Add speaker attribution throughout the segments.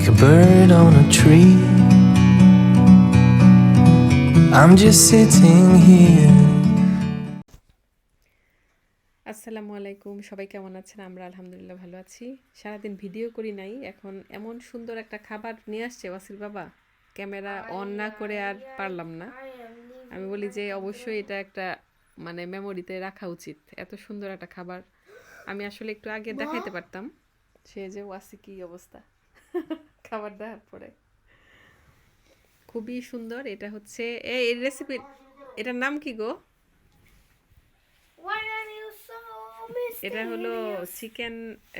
Speaker 1: like a bird on a tree. I'm just sitting here.
Speaker 2: আসসালামু আলাইকুম, সবাই কেমন আছেন? আমরা আলহামদুলিল্লাহ ভালো আছি। সারাদিন ভিডিও করি নাই, এখন এমন সুন্দর একটা খাবার নিয়ে আসছে ওয়াসির বাবা। ক্যামেরা অন না করে আর পারলাম না। আমি বলি যে অবশ্যই এটা একটা মানে মেমোরিতে রাখা উচিত। এত সুন্দর একটা খাবার। আমি আসলে একটু আগে দেখাইতে পারতাম। সে যে ওয়াসি কি অবস্থা। খাবার দেওয়ার পরে। খুবই সুন্দর এটা হচ্ছে এই রেসিপি এটার নাম কি গো? এটা হলো চিকেন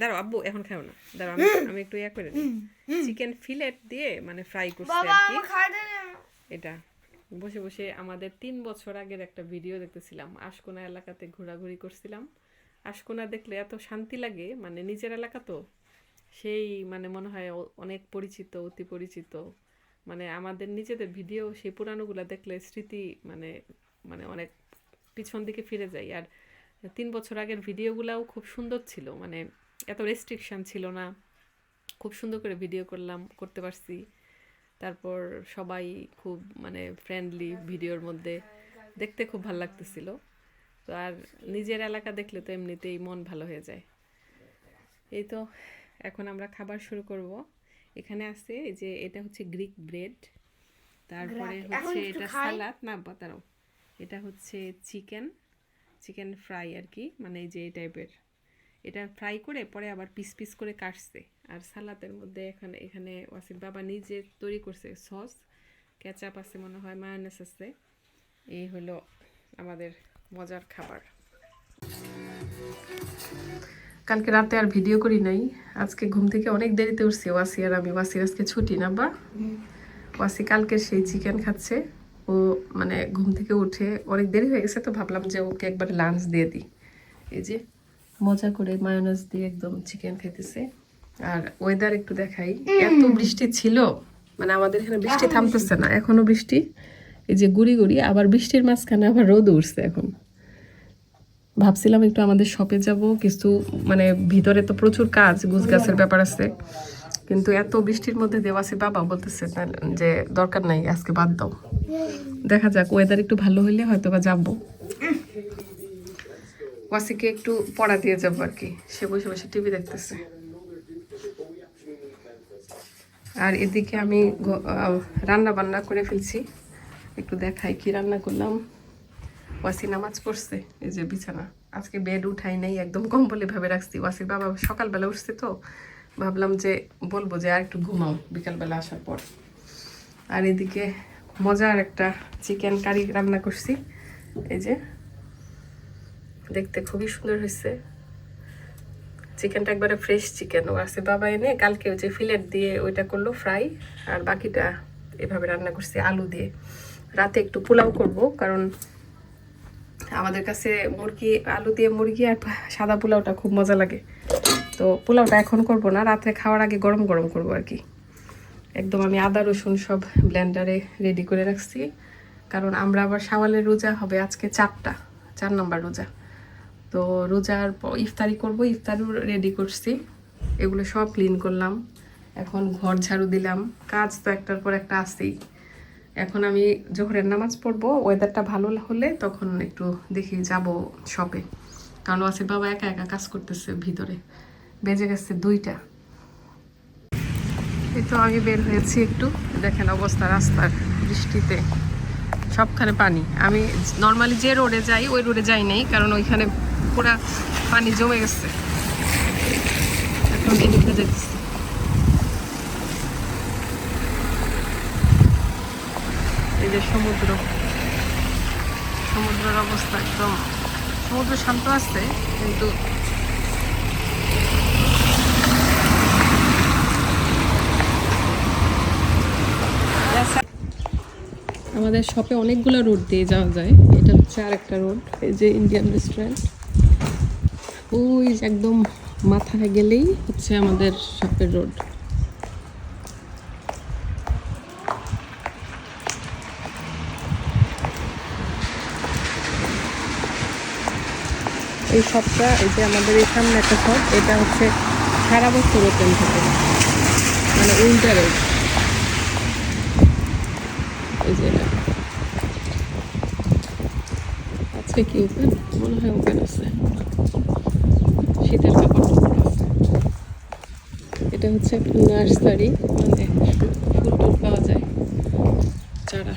Speaker 2: দাঁড়াও আব্বু এখন খাও না। দাঁড়াও আমি আমি একটু ইয়া করে চিকেন ফিলেট দিয়ে মানে ফ্রাই করছি
Speaker 3: বাবা
Speaker 2: আর কি। এটা। বসে বসে আমাদের তিন বছর আগের একটা ভিডিও দেখতেছিলাম। আশকোনা এলাকাতে ঘোরাঘুরি করছিলাম। আশকোনা দেখলে এত শান্তি লাগে মানে নিজের এলাকা তো। সেই মানে মনে হয় অনেক পরিচিত, অতি পরিচিত। মানে আমাদের নিজেদের ভিডিও সেই পুরানোগুলো দেখলে স্মৃতি মানে মানে অনেক পিছন দিকে ফিরে যাই আর তিন বছর আগের ভিডিওগুলাও খুব সুন্দর ছিল। মানে এত রেস্ট্রিকশন ছিল না। খুব সুন্দর করে ভিডিও করলাম, করতে পারছি। তারপর সবাই খুব মানে ফ্রেন্ডলি ভিডিওর মধ্যে। দেখতে খুব ভালো লাগতেছিল। তো আর নিজের এলাকা দেখলে তো এমনিতেই মন ভালো হয়ে যায়। এই তো। এখন আমরা খাবার শুরু করব। এখানে আছে এই যে এটা হচ্ছে গ্রিক ব্রেড তারপরে হচ্ছে এটা। সালাদ। না বাতারও এটা হচ্ছে চিকেন চিকেন ফ্রাই আর কি মানে এই যে এই টাইপের। এটা ফ্রাই করে পরে আবার পিস পিস করে কাটছে। আর সালাদের মধ্যে এখানে এখানে ওয়াসিফ বাবা নিজে তৈরি করছে সস কেচাপ আছে মনে হয় মায়োনেস আছে। এই হলো আমাদের মজার খাবার। কালকে রাতে আর ভিডিও করি নাই। আজকে ঘুম থেকে অনেক দেরিতে উঠছি ওয়াসি আর আমি। ওয়াসির আজকে ছুটি না বা? ওয়াসি কালকে সেই চিকেন খাচ্ছে। ও মানে ঘুম থেকে উঠে অনেক দেরি হয়ে গেছে তো ভাবলাম যে ওকে একবার লাঞ্চ দিয়ে দিই। এই যে মজা করে মায়োনেজ দিয়ে একদম চিকেন খাইতেছে। আর ওয়েদার একটু দেখাই। এত বৃষ্টি ছিল মানে আমাদের এখানে বৃষ্টি। থামতেছে না এখনও বৃষ্টি। এই যে গুড়ি গুড়ি আবার বৃষ্টির মাঝখানে আবার রোদ উঠছে এখন। ভাবছিলাম একটু আমাদের শপে যাব। কিছু মানে ভিতরে তো প্রচুর কাজ, গুছ গাছের ব্যাপার আছে। কিন্তু এত বৃষ্টির মধ্যে দেওয়াসি বাবা বলতেছে যে দরকার নাই, আজকে বাদ দাও। দেখা যাক ওয়েদার একটু ভালো হইলে হয়তো বা যাব। ওয়াসিকে একটু পড়া দিয়ে যাব আর কি। সে বসে বসে টিভি দেখতেছে। আর এদিকে আমি রান্না বান্না করে ফেলছি। একটু দেখাই কি রান্না করলাম। ওয়াসি নামাজ পড়ছে, এই যে বিছানা। আজকে বেড উঠাই নাই, একদম কম্বলে ভাবে রাখছি। ওয়াসির বাবা সকালবেলা উঠছে তো, ভাবলাম যে বলব যে আর একটু ঘুমাও বিকালবেলা আসার পর। আর এদিকে মজার একটা চিকেন কারি রান্না করছি। এই যে, দেখতে খুবই সুন্দর হয়েছে। চিকেনটা একবারে ফ্রেশ চিকেন ও বাবা এনে কালকে ওই যে ফিলেট দিয়ে ওইটা করল ফ্রাই আর বাকিটা এভাবে রান্না করছি আলু দিয়ে। রাতে একটু পোলাও করব, কারণ আমাদের কাছে মুরগি, আলু দিয়ে মুরগি আর সাদা পোলাওটা খুব মজা লাগে। তো পোলাওটা এখন করব না রাতে খাওয়ার আগে গরম গরম করব আর কি। একদম আমি আদা, রসুন সব ব্লেন্ডারে রেডি করে রাখছি। কারণ আমরা আবার শাওয়ালের রোজা হবে আজকে চারটা, চার নম্বর রোজা। তো রোজার ইফতারি করব, ইফতারও রেডি করছি। এগুলো সব ক্লিন করলাম। এখন ঘর ঝাড়ু দিলাম। কাজ তো একটার পর একটা আসেই এখন আমি জোহরের নামাজ পড়ব ওয়েদারটা ভালো হলে তখন একটু দেখি যাব শপে কারণ ওয়াসির বাবা একা একা কাজ করতেছে ভিতরে। বেজে গেছে দুইটা। এই তো আমি বের হয়েছি একটু। দেখেন অবস্থা রাস্তার বৃষ্টিতে সবখানে পানি। আমি নর্মালি যে রোডে যাই, ওই রোডে যাই নাই, কারণ ওইখানে পুরা পানি জমে গেছে। এখন এদিকে দেখছি যে সমুদ্র। সমুদ্রের অবস্থা একদম সমুদ্র শান্ত আছে, কিন্তু আমাদের শপে অনেকগুলো রোড দিয়ে যাওয়া যায়। এটা হচ্ছে আরেকটা রোড এই যে ইন্ডিয়ান রেস্টুরেন্ট ওই একদম মাথায় গেলেই হচ্ছে আমাদের শপের রোড এই শপটা এই যে আমাদের এই সামনে একটা শপ এটা হচ্ছে সারা বছর ওপেন থাকে। মানে উইন্টারে এই যে এটা। কি ওপেন মনে হয় ওপেন আছে। শীতের কাপড় এটা হচ্ছে নার্সারি মানে ফুল টুল পাওয়া যায়। চারা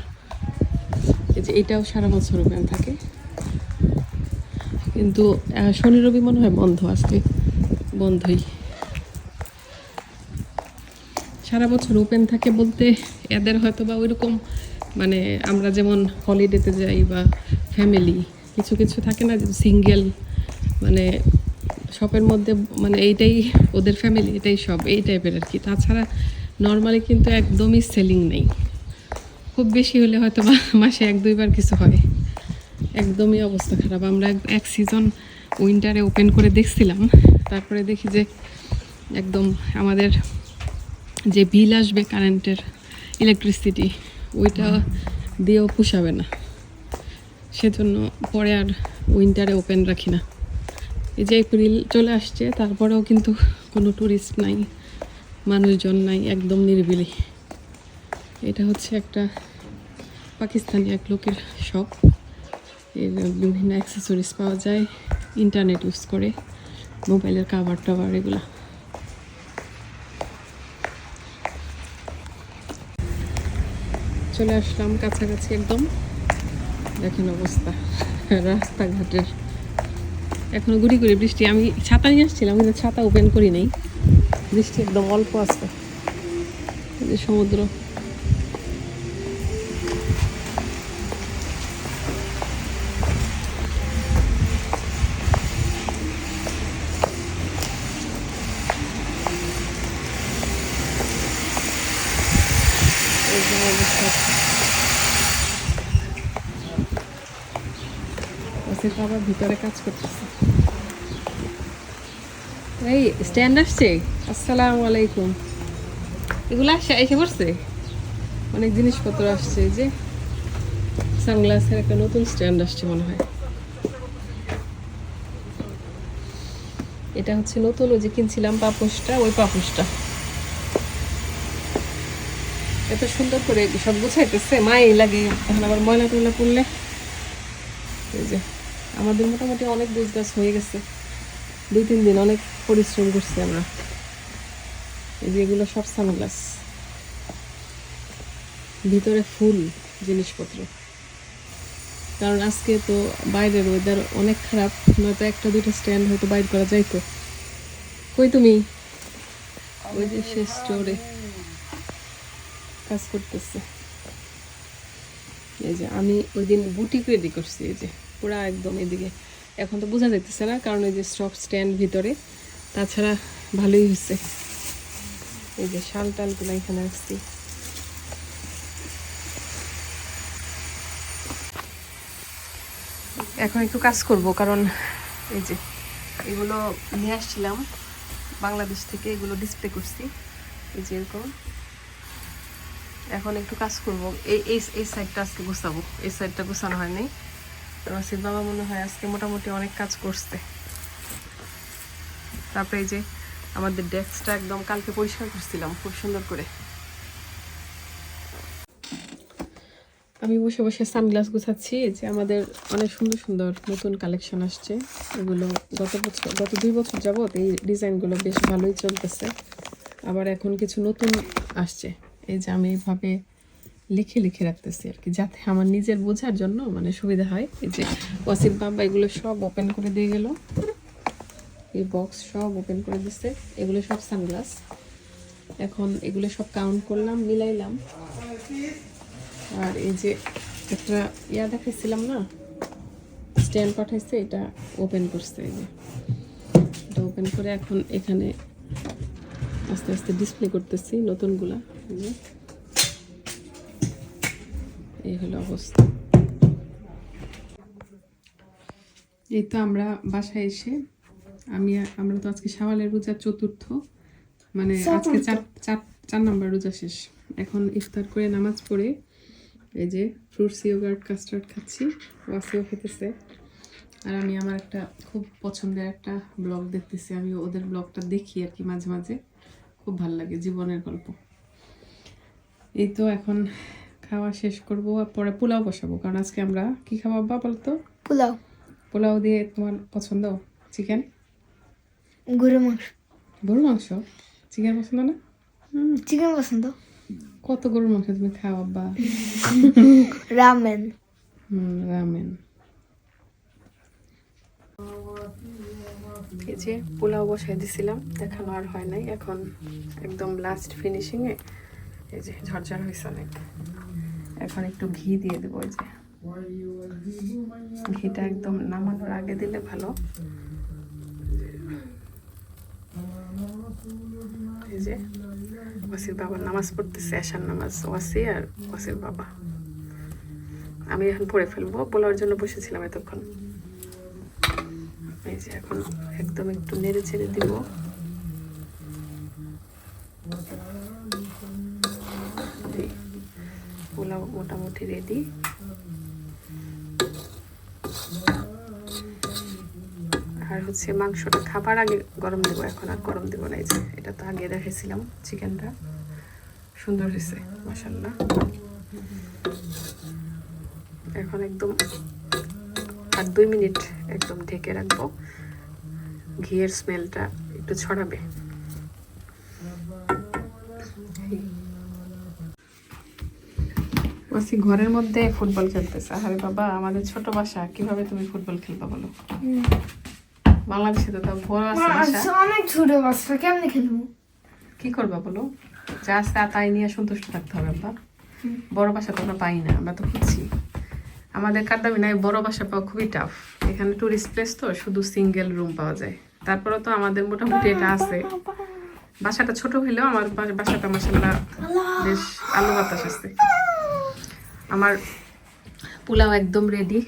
Speaker 2: এই যে এটাও সারা বছর ওপেন থাকে। কিন্তু শনি রবি মনে হয় বন্ধ আজকে। বন্ধই। সারা বছর ওপেন থাকে বলতে এদের হয়তো বা ওইরকম মানে আমরা যেমন হলিডেতে যাই বা ফ্যামিলি কিছু কিছু থাকে না সিঙ্গেল মানে শপের মধ্যে মানে এইটাই ওদের ফ্যামিলি এটাই সব, এই টাইপের আর কি। তাছাড়া নর্মালি কিন্তু একদমই সেলিং নেই। খুব বেশি হলে হয়তো মাসে এক দুইবার কিছু হয়। একদমই অবস্থা খারাপ। আমরা এক- এক সিজন উইন্টারে ওপেন করে দেখছিলাম। তারপরে দেখি যে একদম আমাদের যে বিল আসবে কারেন্টের ইলেকট্রিসিটি ওইটা দিয়েও পুষাবে না। সেজন্য পরে আর উইন্টারে ওপেন রাখি না। এই যে এপ্রিল চলে আসছে তারপরেও কিন্তু কোনো ট্যুরিস্ট নাই মানুষজন নাই একদম নিরিবিলি। এটা হচ্ছে একটা পাকিস্তানি এক লোকের এর বিভিন্ন অ্যাক্সেসরিজ পাওয়া যায় ইন্টারনেট ইউজ করে মোবাইলের কাভার টাভার এগুলো। চলে আসলাম কাছাকাছি একদম। দেখেন অবস্থা, রাস্তাঘাটের। এখনও গুড়ি গুড়ি বৃষ্টি। আমি ছাতা নিয়ে আসছিলাম, কিন্তু ছাতা ওপেন করি নাই। বৃষ্টি একদম অল্প আছে। সমুদ্র। ওসির বাবা ভিতরে কাজ করতেছে। এই স্ট্যান্ড আসছে? আসসালামু আলাইকুম। এগুলো আসছে এসে পড়ছে? অনেক জিনিসপত্র আসছে যে সানগ্লাসের একটা নতুন স্ট্যান্ড আসছে মনে হয়। এটা হচ্ছে নতুন, ওই যে কিনছিলাম পাপোশটা, ওই পাপোশটা। এত সুন্দর করে সব গুছাইতেছে, মাই লাগে, এখন আবার ময়লা টয়লা পড়লে। এই যে। আমাদের মোটামুটি অনেক গোছ গাছ হয়ে গেছে। দুই, তিন দিন অনেক পরিশ্রম করছি আমরা। এই যে এগুলো সব সানগ্লাস ভিতরে ফুল জিনিসপত্র। কারণ আজকে তো বাইরের ওয়েদার অনেক খারাপ, নয়তো একটা দুটো স্ট্যান্ড হয়তো বাইর করা যাইতো। কই তুমি? ওই যে সে স্টোরে কাজ করতেছে। এই যে আমি ওই দিন বুটিক রেডি করছি, এই যে। পুরা একদম এদিকে। এখন তো বোঝা যাইতেছে না, কারণ এই যে স্টপ স্ট্যান্ড ভিতরে, তাছাড়া ভালোই হয়েছে এই যে শাল টালগুলো এখানে আসছি। এখন একটু কাজ করব, কারণ এই যে এগুলো নিয়ে আসছিলাম, বাংলাদেশ থেকে এগুলো ডিসপ্লে করছি, এই যে এরকম। এখন একটু কাজ করব। এই এই সাইডটা আজকে গুছাবো, এই সাইডটা গুছানো হয়নি রসিদ বাবা মনে হয় আজকে মোটামুটি অনেক কাজ করছে। তারপরে এই যে আমাদের ডেস্কটা একদম কালকে পরিষ্কার করছিলাম, খুব সুন্দর করে। আমি বসে বসে সানগ্লাস গুছাচ্ছি যে আমাদের অনেক সুন্দর সুন্দর নতুন কালেকশন আসছে। এগুলো গত বছর, গত দুই বছর যাবত এই ডিজাইনগুলো বেশ ভালোই চলতেছে। আবার এখন কিছু নতুন আসছে। এই যে আমি এইভাবে লিখে লিখে রাখতেছি আর কি, যাতে আমার নিজের বোঝার জন্য মানে সুবিধা হয়। এই যে ওয়াসিফ বাবা এগুলো সব ওপেন করে দিয়ে গেল। এই বক্স সব ওপেন করে দিচ্ছে এগুলো সব সানগ্লাস এখন এগুলো সব কাউন্ট করলাম, মিলাইলাম। আর এই যে একটা ইয়া দেখাইছিলাম না স্ট্যান্ড পাঠাইছে, এটা ওপেন করছে এই যে। এটা ওপেন করে এখন এখানে আস্তে আস্তে ডিসপ্লে করতেছি নতুনগুলা। এই হলো অবস্থা। এই তো আমরা বাসায় এসে আমি আমরা তো আজকে শাওয়ালের রোজা চতুর্থ মানে আজকে চার চার চার নাম্বার রোজা শেষ। এখন ইফতার করে নামাজ পড়ে এই যে ফ্রুটস ইয়োগার্ট কাস্টার্ড খাচ্ছি ওয়াসিও খেতেছে। আর আমি আমার একটা খুব পছন্দের একটা ব্লগ দেখতেছি আমি ওদের ব্লগটা দেখি আর কি মাঝে মাঝে। খুব ভালো লাগে জীবনের গল্প। এই তো এখন খাওয়া শেষ করব আর পরে পোলাও বসাবো। কারণ আজকে আমরা কি খাব আব্বা বলতো?
Speaker 3: পোলাও।
Speaker 2: পোলাও দিয়ে তোমার পছন্দ? চিকেন?
Speaker 3: গরু মাংস।
Speaker 2: গরুর মাংস? চিকেন পছন্দ না?
Speaker 3: চিকেন পছন্দ।
Speaker 2: কত গরুর মাংস তুমি খাও আব্বা?
Speaker 3: রামেন।
Speaker 2: হুম রামেন। এই যে পোলাও বসাই দিছিলাম দেখানো আর হয় নাই। এখন একদম লাস্ট ফিনিশিং এ এই যে ঝরঝর হয়েছে অনেক। এখন একটু ঘি দিয়ে দেবো যে। ঘিটা একদম নামানোর আগে দিলে ভালো। এই যে, ওয়াসির বাবা নামাজ পড়তেছে আশার নামাজ, ওয়াসি আর ওয়াসির বাবা। আমি এখন পড়ে ফেলব, বলার জন্য বসেছিলাম এতক্ষণ। এই যে এখন একদম একটু নেড়ে ছেড়ে দিব এই পোলাও মোটামুটি রেডি আর হচ্ছে মাংসটা খাবার আগে গরম দেবো, এখন আর গরম দেবো না যে এটা তো আগে রেখেছিলাম চিকেনটা। সুন্দর হয়েছে মাসাল্লাহ এখন একদম আর দুই মিনিট একদম ঢেকে রাখব। ঘিয়ের স্মেলটা একটু ছড়াবে। ওসি ঘরের মধ্যে ফুটবল খেলতেছে। আরে বাবা আমাদের ছোট বাসা কীভাবে তুমি ফুটবল খেলবা বলো? বাংলাদেশে তো তাও বড় আছে বাসা।
Speaker 3: অনেক ছোট বাচ্চা কেমনে খেলব?
Speaker 2: কি করবা বলো? যা আছে তাই নিয়ে সন্তুষ্ট থাকতে হবে আব্বা। বড় বাসা তো আমরা পাই না আমরা তো খুঁজছি। আমাদের কাটামিনায় বড় বাসা পাওয়া খুবই টাফ এখানে টুরিস্ট প্লেস তো শুধু সিঙ্গেল রুম পাওয়া যায়। তারপরে তো আমাদের মোটামুটি এটা আছে। বাসাটা ছোট হইলেও আমার বাসাটা মাসাল্লাহ বেশ আলো বাতাস আছে। আমার পোলাও একদম রেডি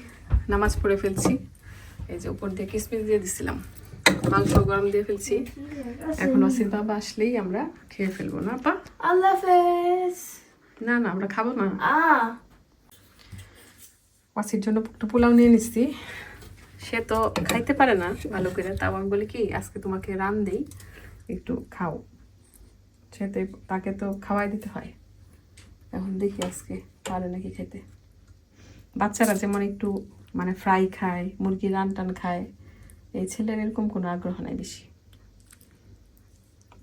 Speaker 2: নামাজ পড়ে ফেলছি। এই যে উপর দিয়ে কিসমিস দিয়ে দিছিলাম। মাংস গরম দিয়ে ফেলছি। এখন অসির বাবা আসলেই আমরা খেয়ে ফেলব না পা
Speaker 3: আল্লাহ হাফেজ।
Speaker 2: না না আমরা খাব না। ওয়াসির জন্য একটু পোলাও নিয়ে নিচ্ছি সে তো খাইতে পারে না ভালো করে। তাও আমি বলি কি আজকে তোমাকে রান দেই একটু খাও। সে তাকে তো খাওয়াই দিতে হয়। এখন দেখি আজকে পারে নাকি খেতে। বাচ্চারা যেমন একটু মানে ফ্রাই খায়, মুরগি রান টান খায়, এই ছেলের এরকম কোনো আগ্রহ নাই বেশি।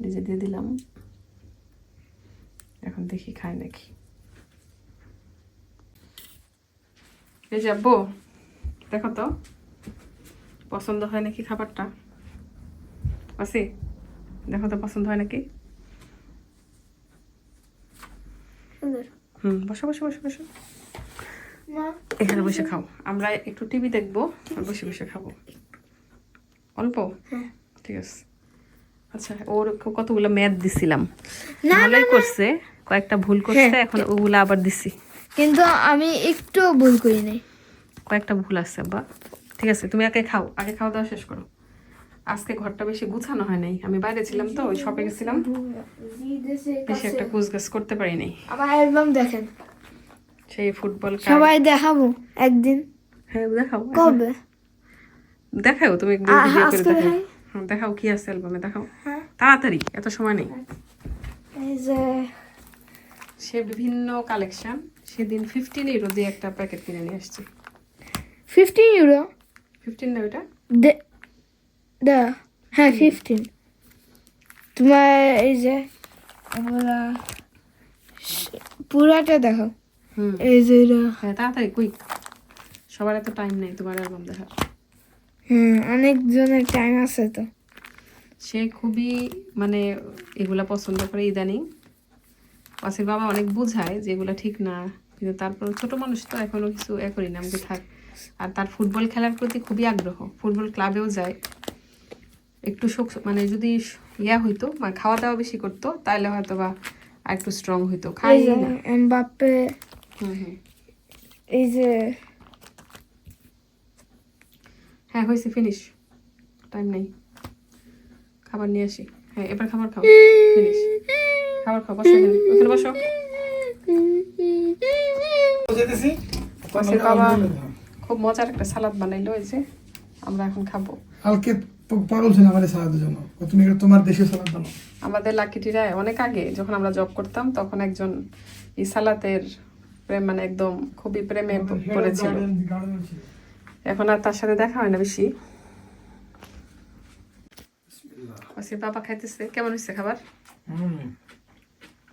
Speaker 2: নিজে দিয়ে দিলাম। এখন দেখি খায় নাকি। এই যে আব্বু, দেখো তো, পছন্দ হয় নাকি খাবারটা? আছে দেখো তো পছন্দ হয় নাকি
Speaker 3: সুন্দর
Speaker 2: হুম বসো বসো বসো বসো। এখানে বসে খাও। আমরা একটু টিভি দেখব আর বসে বসে খাব। অল্প?
Speaker 3: হ্যাঁ।
Speaker 2: ঠিক আছে। আচ্ছা ওর কতগুলো ম্যাথ দিছিলাম। ভালোই করছে কয়েকটা ভুল করছে
Speaker 3: হ্যাঁ।
Speaker 2: এখন ওগুলো আবার দিছি।
Speaker 3: কিন্তু আমি একটু ভুল করি নাই
Speaker 2: কয়েকটা ভুল আছে বা ঠিক আছে তুমি আগে খাও আগে খাওয়া দাওয়া শেষ করো। আজকে ঘরটা বেশি গুছানো হয় নাই। আমি বাইরে ছিলাম তো ওই শপে গেছিলাম। বেশি একটা কুচগাছ করতে পারি নাই।
Speaker 3: আমার অ্যালবাম দেখেন।
Speaker 2: সেই ফুটবল
Speaker 3: সবাই দেখাবো একদিন।
Speaker 2: হ্যাঁ দেখাও।
Speaker 3: কবে?
Speaker 2: দেখাও তুমি একদিন ভিডিও করে দেখাও। হ্যাঁ, দেখাও কি আছে অ্যালবামে দেখাও। তাড়াতাড়ি এত সময় নেই।
Speaker 3: এই যে
Speaker 2: সে বিভিন্ন কালেকশন। সেদিন ফিফটিন ইউরো দিয়ে একটা প্যাকেট কিনে নিয়ে আসছি।
Speaker 3: ফিফটিন ইউরো
Speaker 2: ফিফটিন না ওইটা?
Speaker 3: দা হ্যাঁ ফিফটিন তোমার এই যে পুরাটা দেখো
Speaker 2: হুম
Speaker 3: এই যে
Speaker 2: হ্যাঁ তাড়াতাড়ি কুইক সবার এত টাইম নেই তোমার অ্যালবাম দেখার
Speaker 3: হুম অনেকজনের টাইম আছে তো
Speaker 2: সে খুবই মানে এগুলা পছন্দ করে ইদানিং ওয়াসির বাবা অনেক বোঝায় যে এগুলা ঠিক না কিন্তু তারপর ছোট মানুষ তো এখনও কিছু এ করি না আমাকে থাক। আর তার ফুটবল খেলার প্রতি খুবই আগ্রহ। ফুটবল ক্লাবেও যায়। একটু শোক মানে যদি ইয়া হইতো মানে খাওয়া দাওয়া বেশি করতো তাহলে হয়তো বা আর একটু স্ট্রং হইতো। খাই
Speaker 3: এই যে
Speaker 2: না।
Speaker 3: এমবাপ্পে
Speaker 2: হুম হুম।
Speaker 3: এই যে
Speaker 2: হ্যাঁ হয়েছে ফিনিশ টাইম নেই। খাবার নিয়ে আসি। হ্যাঁ এবার খাবার খাও। ফিনিশ খাবার খাও বসো ওখানে বসো। খুব মজার একটা সালাদ বানাইলো এই যে। আমরা এখন খাব।
Speaker 4: কালকে প- পাগল ছিল আমার সালাদের জন্য। তুমি তোমার দেশে সালাদ দাও।
Speaker 2: আমাদের লাকিটিরায় অনেক আগে যখন আমরা জব করতাম তখন একজন এই সালাতের প্রেম মানে একদম খুবই প্রেমে পড়েছিল। এখন আর তার সাথে দেখা হয় না বেশি। ওসি বাবা খাইতেছে। কেমন হয়েছে খাবার?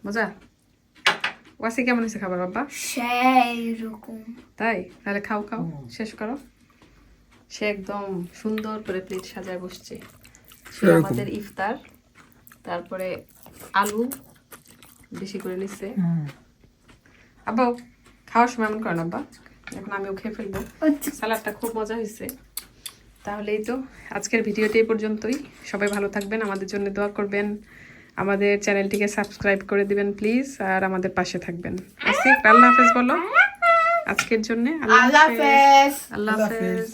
Speaker 2: মজা? ওয়াসি কেমন হয়েছে খাবার বাবা?
Speaker 3: সেই রকম।
Speaker 2: তাই? তাহলে খাও খাও। শেষ করো। সে একদম সুন্দর করে প্লেট সাজায় বসছে। সে আমাদের ইফতার তারপরে আলু বেশি করে নিচ্ছে। আব্বা খাওয়ার সময় এমন করেন আব্বা এখন আমিও খেয়ে ফেলব। সালাডটা খুব মজা হয়েছে তাহলেই তো আজকের ভিডিওটি এই পর্যন্তই। সবাই ভালো থাকবেন আমাদের জন্য দোয়া করবেন। আমাদের চ্যানেলটিকে সাবস্ক্রাইব করে দিবেন প্লিজ আর আমাদের পাশে থাকবেন। আসিফ আল্লাহ হাফেজ বলো। আজকের জন্য আল্লাহ হাফেজ। আল্লাহ হাফেজ।